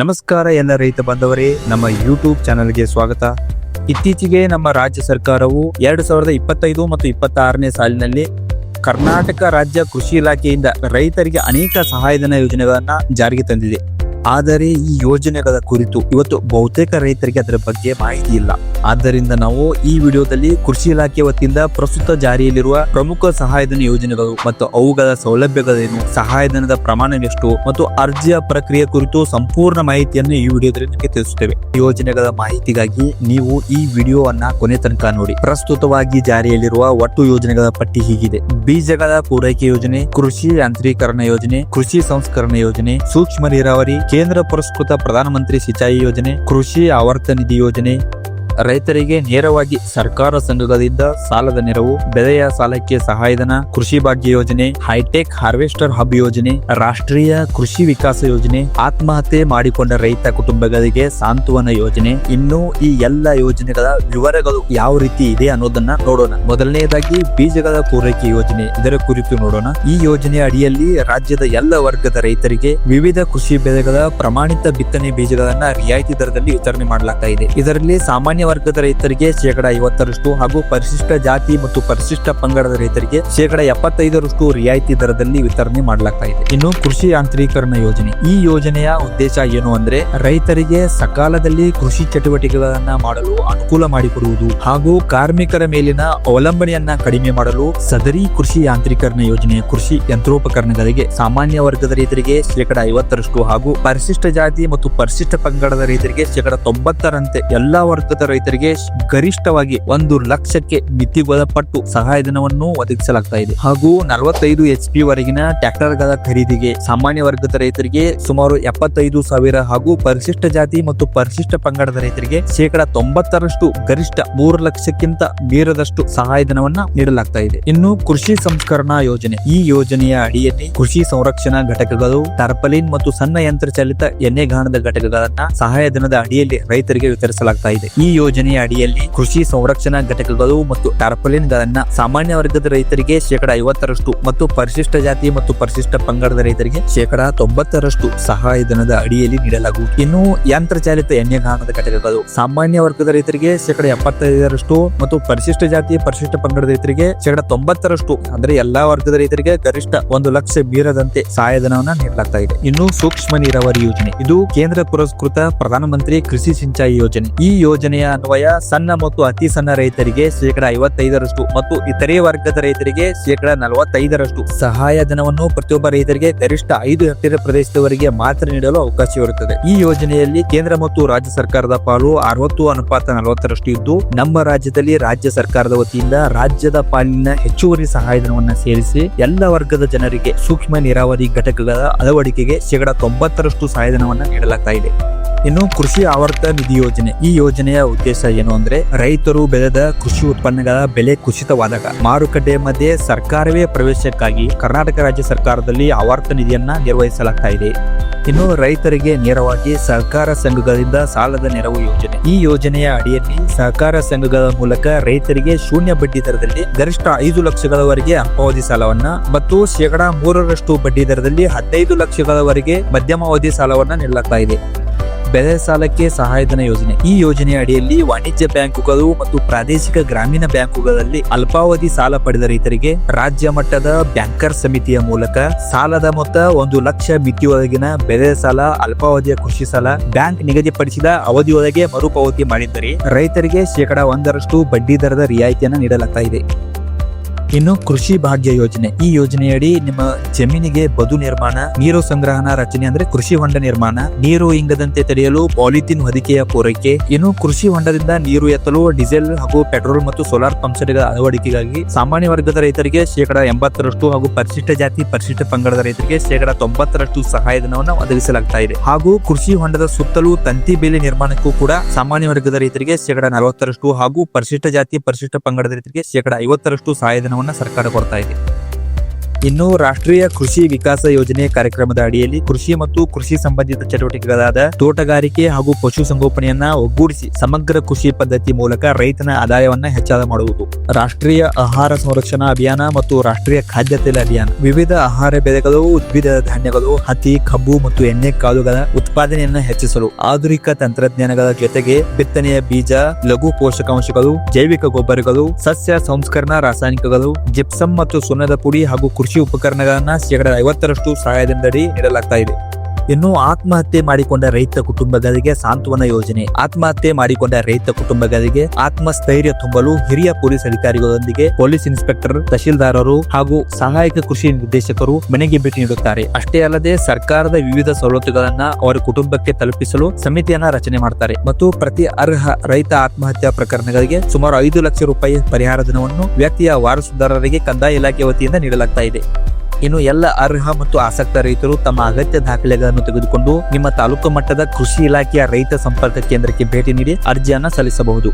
ನಮಸ್ಕಾರ ಎಲ್ಲ ರೈತ ಬಾಂಧವರೇ, ನಮ್ಮ ಯೂಟ್ಯೂಬ್ ಚಾನೆಲ್ಗೆ ಸ್ವಾಗತ. ಇತ್ತೀಚೆಗೆ ನಮ್ಮ ರಾಜ್ಯ ಸರ್ಕಾರವು ಎರಡು ಸಾವಿರದ ಇಪ್ಪತ್ತೈದು ಮತ್ತು ಇಪ್ಪತ್ತಾರನೇ ಸಾಲಿನಲ್ಲಿ ಕರ್ನಾಟಕ ರಾಜ್ಯ ಕೃಷಿ ಇಲಾಖೆಯಿಂದ ರೈತರಿಗೆ ಅನೇಕ ಸಹಾಯಧನ ಯೋಜನೆಗಳನ್ನು ಜಾರಿಗೆ ತಂದಿದೆ. ಆದರೆ ಈ ಯೋಜನೆಗಳ ಕುರಿತು ಇವತ್ತು ಬಹುತೇಕ ರೈತರಿಗೆ ಅದರ ಬಗ್ಗೆ ಮಾಹಿತಿ ಇಲ್ಲ. ಆದ್ದರಿಂದ ನಾವು ಈ ವಿಡಿಯೋದಲ್ಲಿ ಕೃಷಿ ಇಲಾಖೆ ವತಿಯಿಂದ ಪ್ರಸ್ತುತ ಜಾರಿಯಲ್ಲಿರುವ ಪ್ರಮುಖ ಸಹಾಯಧನ ಯೋಜನೆಗಳು ಮತ್ತು ಅವುಗಳ ಸೌಲಭ್ಯಗಳೇನು, ಸಹಾಯಧನದ ಪ್ರಮಾಣ ಎಷ್ಟು ಮತ್ತು ಅರ್ಜಿಯ ಪ್ರಕ್ರಿಯೆ ಕುರಿತು ಸಂಪೂರ್ಣ ಮಾಹಿತಿಯನ್ನು ಈ ವಿಡಿಯೋದಲ್ಲಿ ನಿಮಗೆ ತಿಳಿಸುತ್ತೇವೆ. ಯೋಜನೆಗಳ ಮಾಹಿತಿಗಾಗಿ ನೀವು ಈ ವಿಡಿಯೋವನ್ನ ಕೊನೆ ತನಕ ನೋಡಿ. ಪ್ರಸ್ತುತವಾಗಿ ಜಾರಿಯಲ್ಲಿರುವ ಒಟ್ಟು ಯೋಜನೆಗಳ ಪಟ್ಟಿ ಹೀಗಿದೆ. ಬೀಜಗಳ ಪೂರೈಕೆ ಯೋಜನೆ, ಕೃಷಿ ಯಾಂತ್ರೀಕರಣ ಯೋಜನೆ, ಕೃಷಿ ಸಂಸ್ಕರಣ ಯೋಜನೆ, ಸೂಕ್ಷ್ಮ ನೀರಾವರಿ ಕೇಂದ್ರ ಪುರಸ್ಕೃತ ಪ್ರಧಾನಮಂತ್ರಿ ಸಿಂಚಾಯಿ ಯೋಜನೆ ಕೃಷಿ ಆವರ್ತ ನಿಧಿ ಯೋಜನೆ ರೈತರಿಗೆ ನೇರವಾಗಿ ಸರ್ಕಾರ ಸಂಘಗಳಿಂದ ಸಾಲದ ನೆರವು, ಬೆಳೆಯ ಸಾಲಕ್ಕೆ ಸಹಾಯಧನ, ಕೃಷಿ ಭಾಗ್ಯ ಯೋಜನೆ, ಹೈಟೆಕ್ ಹಾರ್ವೆಸ್ಟರ್ ಹಬ್ ಯೋಜನೆ, ರಾಷ್ಟ್ರೀಯ ಕೃಷಿ ವಿಕಾಸ ಯೋಜನೆ, ಆತ್ಮಹತ್ಯೆ ಮಾಡಿಕೊಂಡ ರೈತ ಕುಟುಂಬಗಳಿಗೆ ಸಾಂತ್ವನ ಯೋಜನೆ. ಇನ್ನು ಈ ಎಲ್ಲ ಯೋಜನೆಗಳ ವಿವರಗಳು ಯಾವ ರೀತಿ ಇದೆ ಅನ್ನೋದನ್ನ ನೋಡೋಣ. ಮೊದಲನೆಯದಾಗಿ ಬೀಜಗಳ ಪೂರೈಕೆ ಯೋಜನೆ. ಇದರ ಕುರಿತು ನೋಡೋಣ. ಈ ಯೋಜನೆ ಅಡಿಯಲ್ಲಿ ರಾಜ್ಯದ ಎಲ್ಲ ವರ್ಗದ ರೈತರಿಗೆ ವಿವಿಧ ಕೃಷಿ ಬೆಳೆಗಳ ಪ್ರಮಾಣಿತ ಬಿತ್ತನೆ ಬೀಜಗಳನ್ನ ರಿಯಾಯಿತಿ ದರದಲ್ಲಿ ವಿತರಣೆ ಮಾಡಲಾಗ್ತಾ ಇದೆ. ಇದರಲ್ಲಿ ಸಾಮಾನ್ಯ ವರ್ಗದ ರೈತರಿಗೆ ಶೇಕಡ ಐವತ್ತರಷ್ಟು ಹಾಗೂ ಪರಿಶಿಷ್ಟ ಜಾತಿ ಮತ್ತು ಪರಿಶಿಷ್ಟ ಪಂಗಡದ ರೈತರಿಗೆ ಶೇಕಡ ಎಪ್ಪತ್ತೈದರಷ್ಟು ರಿಯಾಯಿತಿ ದರದಲ್ಲಿ ವಿತರಣೆ ಮಾಡಲಾಗ್ತಾ ಇದೆ. ಇನ್ನು ಕೃಷಿ ಯಾಂತ್ರೀಕರಣ ಯೋಜನೆ. ಈ ಯೋಜನೆಯ ಉದ್ದೇಶ ಏನು ಅಂದ್ರೆ ರೈತರಿಗೆ ಸಕಾಲದಲ್ಲಿ ಕೃಷಿ ಚಟುವಟಿಕೆಗಳನ್ನ ಮಾಡಲು ಅನುಕೂಲ ಮಾಡಿಕೊಡುವುದು ಹಾಗೂ ಕಾರ್ಮಿಕರ ಮೇಲಿನ ಅವಲಂಬನೆಯನ್ನ ಕಡಿಮೆ ಮಾಡಲು ಸದರಿ ಕೃಷಿ ಯಾಂತ್ರೀಕರಣ ಯೋಜನೆಯ ಕೃಷಿ ಯಂತ್ರೋಪಕರಣಗಳಿಗೆ ಸಾಮಾನ್ಯ ವರ್ಗದ ರೈತರಿಗೆ ಶೇಕಡ ಐವತ್ತರಷ್ಟು ಹಾಗೂ ಪರಿಶಿಷ್ಟ ಜಾತಿ ಮತ್ತು ಪರಿಶಿಷ್ಟ ಪಂಗಡದ ರೈತರಿಗೆ ಶೇಕಡ ತೊಂಬತ್ತರಂತೆ ಎಲ್ಲಾ ವರ್ಗದ ರೈತರಿಗೆ ಗರಿಷ್ಠವಾಗಿ ಒಂದು ಲಕ್ಷಕ್ಕೆ ಮಿತಿಗೊಳಪಟ್ಟು ಸಹಾಯಧನವನ್ನು ಒದಗಿಸಲಾಗ್ತಾ ಇದೆ. ಹಾಗೂ ನಲವತ್ತೈದು ಎಚ್ ಪಿ ವರೆಗಿನ ಟ್ರ್ಯಾಕ್ಟರ್ಗಳ ಖರೀದಿಗೆ ಸಾಮಾನ್ಯ ವರ್ಗದ ರೈತರಿಗೆ ಸುಮಾರು ಎಪ್ಪತ್ತೈದು ಸಾವಿರ ಹಾಗೂ ಪರಿಶಿಷ್ಟ ಜಾತಿ ಮತ್ತು ಪರಿಶಿಷ್ಟ ಪಂಗಡದ ರೈತರಿಗೆ ಶೇಕಡ ತೊಂಬತ್ತರಷ್ಟು ಗರಿಷ್ಠ ಮೂರು ಲಕ್ಷಕ್ಕಿಂತ ಮೀರದಷ್ಟು ಸಹಾಯಧನವನ್ನ ನೀಡಲಾಗ್ತಾ ಇದೆ. ಇನ್ನು ಕೃಷಿ ಸಂಸ್ಕರಣಾ ಯೋಜನೆ. ಈ ಯೋಜನೆಯ ಅಡಿಯಲ್ಲಿ ಕೃಷಿ ಸಂರಕ್ಷಣಾ ಘಟಕಗಳು, ಟರ್ಪಲಿನ್ ಮತ್ತು ಸಣ್ಣ ಯಂತ್ರಚಾಲಿತ ಎಣ್ಣೆಗಾಣದ ಘಟಕಗಳನ್ನ ಸಹಾಯಧನದ ಅಡಿಯಲ್ಲಿ ರೈತರಿಗೆ ವಿತರಿಸಲಾಗ್ತಾ ಇದೆ. ಈ ಯೋಜನೆಯ ಅಡಿಯಲ್ಲಿ ಕೃಷಿ ಸಂರಕ್ಷಣಾ ಘಟಕಗಳು ಮತ್ತು ಟಾರ್ಪಲಿನ್ ಗಳನ್ನ ಸಾಮಾನ್ಯ ವರ್ಗದ ರೈತರಿಗೆ ಶೇಕಡ ಐವತ್ತರಷ್ಟು ಮತ್ತು ಪರಿಶಿಷ್ಟ ಜಾತಿ ಮತ್ತು ಪರಿಶಿಷ್ಟ ಪಂಗಡದ ರೈತರಿಗೆ ಶೇಕಡ ತೊಂಬತ್ತರಷ್ಟು ಸಹಾಯಧನದ ಅಡಿಯಲ್ಲಿ ನೀಡಲಾಗುವುದು. ಇನ್ನು ಯಂತ್ರಚಾಲಿತ ಎಣ್ಣೆಗಾಣದ ಘಟಕಗಳು ಸಾಮಾನ್ಯ ವರ್ಗದ ರೈತರಿಗೆ ಶೇಕಡ ಎಪ್ಪತ್ತೈದರಷ್ಟು ಮತ್ತು ಪರಿಶಿಷ್ಟ ಜಾತಿ, ಪರಿಶಿಷ್ಟ ಪಂಗಡದ ರೈತರಿಗೆ ಶೇಕಡ ತೊಂಬತ್ತರಷ್ಟು ಅಂದ್ರೆ ಎಲ್ಲಾ ವರ್ಗದ ರೈತರಿಗೆ ಗರಿಷ್ಠ ಒಂದು ಲಕ್ಷ ಬೀರದಂತೆ ಸಹಾಯಧನವನ್ನ ನೀಡಲಾಗ್ತಾ ಇದೆ. ಇನ್ನು ಸೂಕ್ಷ್ಮ ನೀರಾವರಿ ಯೋಜನೆ. ಇದು ಕೇಂದ್ರ ಪುರಸ್ಕೃತ ಪ್ರಧಾನಮಂತ್ರಿ ಕೃಷಿ ಸಿಂಚಾಯಿ ಯೋಜನೆ. ಈ ಯೋಜನೆಯ ಅನ್ವಯ ಸಣ್ಣ ಮತ್ತು ಅತಿ ಸಣ್ಣ ರೈತರಿಗೆ ಶೇಕಡ ಐವತ್ತೈದರಷ್ಟು ಮತ್ತು ಇತರೆ ವರ್ಗದ ರೈತರಿಗೆ ಶೇಕಡ ನಲವತ್ತೈದರಷ್ಟು ಸಹಾಯಧನವನ್ನು ಪ್ರತಿಯೊಬ್ಬ ರೈತರಿಗೆ ಗರಿಷ್ಠ ಐದು ಹೆಕ್ಟೇರ್ ಪ್ರದೇಶದವರೆಗೆ ಮಾತ್ರ ನೀಡಲು ಅವಕಾಶವಿರುತ್ತದೆ ಈ ಯೋಜನೆಯಲ್ಲಿ ಕೇಂದ್ರ ಮತ್ತು ರಾಜ್ಯ ಸರ್ಕಾರದ ಪಾಲು ಅರವತ್ತು, ಅನುಪಾತ ನಲವತ್ತರಷ್ಟು ಇದ್ದು, ನಮ್ಮ ರಾಜ್ಯದಲ್ಲಿ ರಾಜ್ಯ ಸರ್ಕಾರದ ವತಿಯಿಂದ ರಾಜ್ಯದ ಪಾಲಿನ ಹೆಚ್ಚುವರಿ ಸಹಾಯಧನವನ್ನು ಸೇರಿಸಿ ಎಲ್ಲ ವರ್ಗದ ಜನರಿಗೆ ಸೂಕ್ಷ್ಮ ನೀರಾವರಿ ಘಟಕಗಳ ಅಳವಡಿಕೆಗೆ ಶೇಕಡ ತೊಂಬತ್ತರಷ್ಟು ಸಹಾಯಧನವನ್ನು ನೀಡಲಾಗ್ತಾ ಇದೆ. ಇನ್ನು ಕೃಷಿ ಆವರ್ತ ನಿಧಿ ಯೋಜನೆ. ಈ ಯೋಜನೆಯ ಉದ್ದೇಶ ಏನು ಅಂದ್ರೆ ರೈತರು ಬೆಳೆದ ಕೃಷಿ ಉತ್ಪನ್ನಗಳ ಬೆಲೆ ಕುಸಿತವಾದಾಗ ಮಾರುಕಟ್ಟೆ ಮಧ್ಯೆ ಸರ್ಕಾರವೇ ಪ್ರವೇಶಕ್ಕಾಗಿ ಕರ್ನಾಟಕ ರಾಜ್ಯ ಸರ್ಕಾರದಲ್ಲಿ ಆವರ್ತ ನಿಧಿಯನ್ನ ನಿರ್ವಹಿಸಲಾಗ್ತಾ ಇದೆ. ಇನ್ನು ರೈತರಿಗೆ ನೇರವಾಗಿ ಸಹಕಾರ ಸಂಘಗಳಿಂದ ಸಾಲದ ನೆರವು ಯೋಜನೆ. ಈ ಯೋಜನೆಯ ಅಡಿಯಲ್ಲಿ ಸಹಕಾರ ಸಂಘಗಳ ಮೂಲಕ ರೈತರಿಗೆ ಶೂನ್ಯ ಬಡ್ಡಿ ದರದಲ್ಲಿ ಗರಿಷ್ಠ ಐದು ಲಕ್ಷಗಳವರೆಗೆ ಅಲ್ಪಾವಧಿ ಸಾಲವನ್ನ ಮತ್ತು ಶೇಕಡಾ ಮೂರರಷ್ಟು ಬಡ್ಡಿ ದರದಲ್ಲಿ ಹದಿನೈದು ಲಕ್ಷಗಳವರೆಗೆ ಮಧ್ಯಮಾವಧಿ ಸಾಲವನ್ನ ನೀಡಲಾಗ್ತಾ ಇದೆ. ಬೆಳೆ ಸಾಲಕ್ಕೆ ಸಹಾಯಧನ ಯೋಜನೆ. ಈ ಯೋಜನೆಯ ಅಡಿಯಲ್ಲಿ ವಾಣಿಜ್ಯ ಬ್ಯಾಂಕುಗಳು ಮತ್ತು ಪ್ರಾದೇಶಿಕ ಗ್ರಾಮೀಣ ಬ್ಯಾಂಕುಗಳಲ್ಲಿ ಅಲ್ಪಾವಧಿ ಸಾಲ ಪಡೆದ ರೈತರಿಗೆ ರಾಜ್ಯ ಮಟ್ಟದ ಬ್ಯಾಂಕರ್ ಸಮಿತಿಯ ಮೂಲಕ ಸಾಲದ ಮೊತ್ತ ಒಂದು ಲಕ್ಷ ಮಿತಿಯೊಳಗಿನ ಬೆಳೆ ಸಾಲ, ಅಲ್ಪಾವಧಿಯ ಕೃಷಿ ಸಾಲ, ಬ್ಯಾಂಕ್ ನಿಗದಿಪಡಿಸಿದ ಅವಧಿಯೊಳಗೆ ಮರುಪಾವತಿ ಮಾಡಿದ್ದರೆ ರೈತರಿಗೆ ಶೇಕಡಾ ಒಂದರಷ್ಟು ಬಡ್ಡಿ ದರದ ರಿಯಾಯಿತಿಯನ್ನು ನೀಡಲಾಗ್ತಾ ಇನ್ನು ಕೃಷಿ ಭಾಗ್ಯ ಯೋಜನೆ. ಈ ಯೋಜನೆಯಡಿ ನಿಮ್ಮ ಜಮೀನಿಗೆ ಬದು ನಿರ್ಮಾಣ, ನೀರು ಸಂಗ್ರಹಣ ರಚನೆ ಅಂದ್ರೆ ಕೃಷಿ ಹೊಂಡ ನಿರ್ಮಾಣ, ನೀರು ಇಂಗದಂತೆ ತಡೆಯಲು ಪಾಲಿಥಿನ್ ಹೊದಿಕೆಯ ಪೂರೈಕೆ, ಇನ್ನು ಕೃಷಿ ಹೊಂಡದಿಂದ ನೀರು ಎತ್ತಲು, ಡೀಸೆಲ್ ಹಾಗೂ ಪೆಟ್ರೋಲ್ ಮತ್ತು ಸೋಲಾರ್ ಪಂಪ್ಸೆಟ್ಗಳ ಅಳವಡಿಕೆಗಾಗಿ ಸಾಮಾನ್ಯ ವರ್ಗದ ರೈತರಿಗೆ ಶೇಕಡ ಎಂಬತ್ತರಷ್ಟು ಹಾಗೂ ಪರಿಶಿಷ್ಟ ಜಾತಿ, ಪರಿಶಿಷ್ಟ ಪಂಗಡದ ರೈತರಿಗೆ ಶೇಕಡ ತೊಂಬತ್ತರಷ್ಟು ಸಹಾಯಧನವನ್ನು ಒದಗಿಸಲಾಗ್ತಾ ಇದೆ. ಹಾಗೂ ಕೃಷಿ ಹೊಂಡದ ಸುತ್ತಲೂ ತಂತಿ ಬೇಲಿ ನಿರ್ಮಾಣಕ್ಕೂ ಕೂಡ ಸಾಮಾನ್ಯ ವರ್ಗದ ರೈತರಿಗೆ ಶೇಕಡ ನಲವತ್ತರಷ್ಟು ಹಾಗೂ ಪರಿಶಿಷ್ಟ ಜಾತಿ, ಪರಿಶಿಷ್ಟ ಪಂಗಡದ ರೈತರಿಗೆ ಶೇಕಡ ಐವತ್ತರಷ್ಟು ಸಹಾಯಧನವನ್ನು ಸರ್ಕಾರ ಕೊಡ್ತಾ ಇದೆ. ಇನ್ನು ರಾಷ್ಟ್ರೀಯ ಕೃಷಿ ವಿಕಾಸ ಯೋಜನೆ ಕಾರ್ಯಕ್ರಮದ ಅಡಿಯಲ್ಲಿ ಕೃಷಿ ಮತ್ತು ಕೃಷಿ ಸಂಬಂಧಿತ ಚಟುವಟಿಕೆಗಳಾದ ತೋಟಗಾರಿಕೆ ಹಾಗೂ ಪಶುಸಂಗೋಪನೆಯನ್ನ ಒಗ್ಗೂಡಿಸಿ ಸಮಗ್ರ ಕೃಷಿ ಪದ್ಧತಿ ಮೂಲಕ ರೈತನ ಆದಾಯವನ್ನ ಹೆಚ್ಚಳ ಮಾಡುವುದು. ರಾಷ್ಟ್ರೀಯ ಆಹಾರ ಸಂರಕ್ಷಣಾ ಅಭಿಯಾನ ಮತ್ತು ರಾಷ್ಟ್ರೀಯ ಖಾದ್ಯ ತೈಲ ಅಭಿಯಾನ. ವಿವಿಧ ಆಹಾರ ಬೆಳೆಗಳು ಉದ್ಭಿದ ಧಾನ್ಯಗಳು, ಹತ್ತಿ, ಕಬ್ಬು ಮತ್ತು ಎಣ್ಣೆ ಕಾಳುಗಳ ಉತ್ಪಾದನೆಯನ್ನ ಹೆಚ್ಚಿಸಲು ಆಧುನಿಕ ತಂತ್ರಜ್ಞಾನಗಳ ಜೊತೆಗೆ ಬಿತ್ತನೆಯ ಬೀಜ, ಲಘು ಪೋಷಕಾಂಶಗಳು, ಜೈವಿಕ ಗೊಬ್ಬರಗಳು, ಸಸ್ಯ ಸಂಸ್ಕರಣಾ ರಾಸಾಯನಿಕಗಳು ಜಿಪ್ಸಮ್ ಮತ್ತು ಸುಣ್ಣದ ಪುಡಿ ಹಾಗೂ ಕೃಷಿ ಉಪಕರಣಗಳನ್ನ ಶೇಕಡ ಐವತ್ತರಷ್ಟು ಸಹಾಯದಿಂದ ನೀಡಲಾಗ್ತಾ ಇದೆ. ಇನ್ನು ಆತ್ಮಹತ್ಯೆ ಮಾಡಿಕೊಂಡ ರೈತ ಕುಟುಂಬಗಳಿಗೆ ಸಾಂತ್ವನ ಯೋಜನೆ. ಆತ್ಮಹತ್ಯೆ ಮಾಡಿಕೊಂಡ ರೈತ ಕುಟುಂಬಗಳಿಗೆ ಆತ್ಮಸ್ಥೈರ್ಯ ತುಂಬಲು ಹಿರಿಯ ಪೊಲೀಸ್ ಅಧಿಕಾರಿಗಳೊಂದಿಗೆ ಪೊಲೀಸ್ ಇನ್ಸ್ಪೆಕ್ಟರ್, ತಹಶೀಲ್ದಾರರು ಹಾಗೂ ಸಹಾಯಕ ಕೃಷಿ ನಿರ್ದೇಶಕರು ಮನೆಗೆ ಭೇಟಿ ನೀಡುತ್ತಾರೆ. ಅಷ್ಟೇ ಅಲ್ಲದೆ ಸರ್ಕಾರದ ವಿವಿಧ ಸವಲತ್ತುಗಳನ್ನ ಅವರ ಕುಟುಂಬಕ್ಕೆ ತಲುಪಿಸಲು ಸಮಿತಿಯನ್ನ ರಚನೆ ಮಾಡ್ತಾರೆ ಮತ್ತು ಪ್ರತಿ ಅರ್ಹ ರೈತ ಆತ್ಮಹತ್ಯಾ ಪ್ರಕರಣಗಳಿಗೆ ಸುಮಾರು ಐದು ಲಕ್ಷ ರೂಪಾಯಿ ಪರಿಹಾರ ಧನವನ್ನು ವ್ಯಕ್ತಿಯ ವಾರಸುದಾರರಿಗೆ ಕಂದಾಯ ಇಲಾಖೆ ವತಿಯಿಂದ ನೀಡಲಾಗ್ತಾ ಇದೆ. ಇನ್ನು ಎಲ್ಲ ಅರ್ಹ ಮತ್ತು ಆಸಕ್ತ ರೈತರು ತಮ್ಮ ಅಗತ್ಯ ದಾಖಲೆಗಳನ್ನು ತೆಗೆದುಕೊಂಡು ನಿಮ್ಮ ತಾಲೂಕು ಮಟ್ಟದ ಕೃಷಿ ಇಲಾಖೆಯ ರೈತ ಸಂಪರ್ಕ ಕೇಂದ್ರಕ್ಕೆ ಭೇಟಿ ನೀಡಿ ಅರ್ಜಿಯನ್ನು ಸಲ್ಲಿಸಬಹುದು.